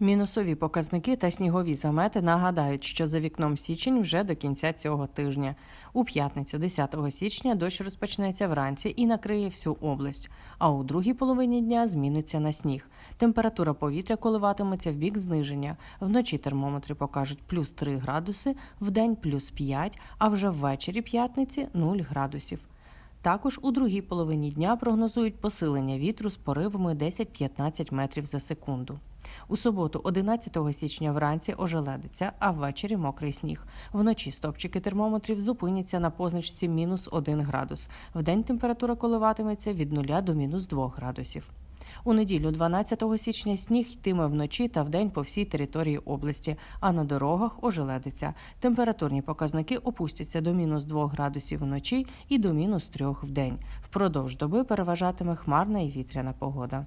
Мінусові показники та снігові замети нагадають, що за вікном січень вже до кінця цього тижня. У п'ятницю, 10 січня, дощ розпочнеться вранці і накриє всю область. А у другій половині дня зміниться на сніг. Температура повітря коливатиметься в бік зниження. Вночі термометри покажуть плюс 3 градуси, вдень плюс 5, а вже ввечері п'ятниці 0 градусів. Також у другій половині дня прогнозують посилення вітру з поривами 10-15 метрів за секунду. У суботу, 11 січня, вранці ожеледиться, а ввечері мокрий сніг. Вночі стопчики термометрів зупиняться на позначці мінус 1 градус. Вдень температура коливатиметься від 0 до мінус 2 градусів. У неділю, 12 січня, сніг йтиме вночі та вдень по всій території області, а на дорогах ожеледиться. Температурні показники опустяться до мінус 2 градусів вночі і до мінус 3 вдень. Впродовж доби переважатиме хмарна і вітряна погода.